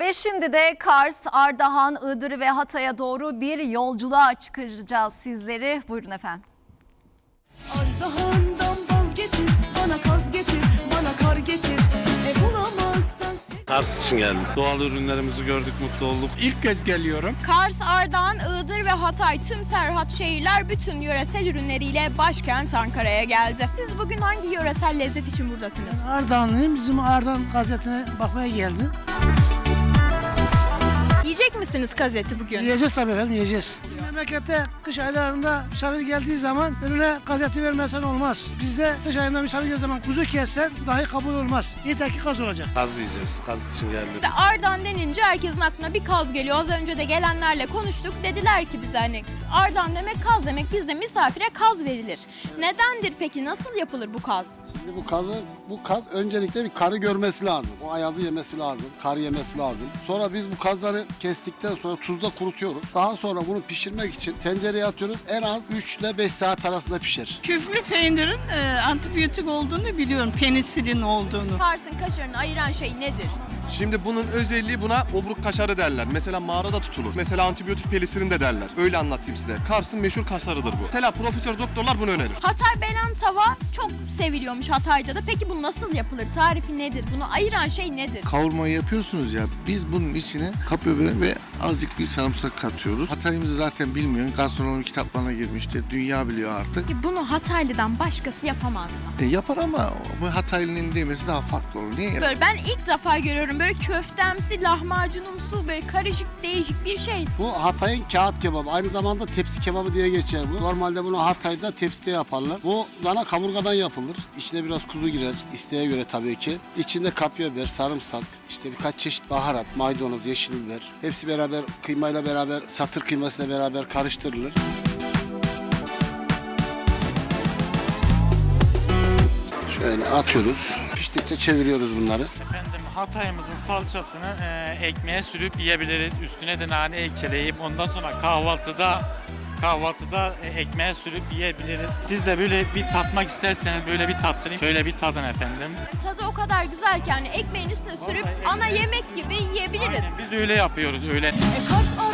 Ve şimdi de Kars, Ardahan, Iğdır ve Hatay'a doğru bir yolculuğa çıkaracağız sizleri. Buyurun efendim. Ardahan'dan bal getir, bana kaz getir, bana kar getir. E bulamazsan. Kars için geldik. Doğal ürünlerimizi gördük, mutlu olduk. İlk kez geliyorum. Kars, Ardahan, Iğdır ve Hatay tüm serhat şehirler bütün yöresel ürünleriyle başkent Ankara'ya geldi. Siz bugün hangi yöresel lezzet için buradasınız? Ardahanlıyım. Bizim Ardahan gazetine bakmaya geldim. Yiyecek misiniz gazeti bugün? Yiyeceğiz tabii efendim yiyeceğiz. Memlekette kış aylarında misafir geldiği zaman önüne gazete vermesen olmaz. Bizde kış ayında misafir geldiği zaman kuzu kessen dahi kabul olmaz. Yeter ki kaz olacak. Kaz yiyeceğiz. Kaz için geldik. İşte Ardahan denince herkesin aklına bir kaz geliyor. Az önce de gelenlerle konuştuk. Dediler ki bize hani Ardahan demek kaz demek bizde misafire kaz verilir. Nedendir peki? Nasıl yapılır bu kaz? Şimdi bu kazı, bu kaz öncelikle bir karı görmesi lazım. O ayazı yemesi lazım, kar yemesi lazım. Sonra biz bu kazları kestikten sonra tuzda kurutuyoruz. Daha sonra bunu pişirmek için tencereye atıyoruz. En az 3 ile 5 saat arasında pişer. Küflü peynirin e, antibiyotik olduğunu biliyorum, penisilin olduğunu. Kars'ın kaşarını ayıran şey nedir? Şimdi bunun özelliği buna obruk kaşarı derler. Mesela mağarada tutulur. Mesela antibiyotik pelisirin de derler. Öyle anlatayım size. Kars'ın meşhur kaşarıdır bu. Mesela profesör doktorlar bunu önerir. Hatay belen tava çok seviliyormuş Hatay'da da. Peki bu nasıl yapılır? Tarifi nedir? Bunu ayıran şey nedir? kavurmayı yapıyorsunuz ya biz bunun içine kapya biber ve azıcık bir sarımsak katıyoruz. Hatay'ımızı zaten bilmiyorum. Gastronomi kitaplarına girmiştir. Dünya biliyor artık. Peki bunu Hataylı'dan başkası yapamaz mı? E, yapar ama bu Hataylı'nın demesi daha farklı olur. Niye? Böyle ben ilk defa görüyorum böyle köftemsi, lahmacunumsu, böyle karışık değişik bir şey. Bu Hatay'ın kağıt kebabı. Aynı zamanda tepsi kebabı diye geçer bu. Normalde bunu Hatay'da tepside yaparlar. Bu dana kaburgadan yapılır. İçine biraz kuzu girer. isteğe göre tabii ki. İçinde kapya biber, sarımsak, işte birkaç çeşit baharat, maydanoz, yeşil biber. Hepsi beraber kıymayla beraber, satır kıymasıyla beraber karıştırılır. Şöyle atıyoruz. Piştikçe çeviriyoruz bunları. Efendim Hatay'ımızın salçasını e, ekmeğe sürüp yiyebiliriz. Üstüne de nane ekleyip ondan sonra kahvaltıda kahvaltıda e, ekmeğe sürüp yiyebiliriz. Siz de böyle bir tatmak isterseniz böyle bir tattırayım. Şöyle bir tadın efendim. Tadı o kadar güzel ki hani ekmeğin üstüne sürüp ana yemek gibi yiyebiliriz. Aynen, biz öyle yapıyoruz öyle. E Ardahan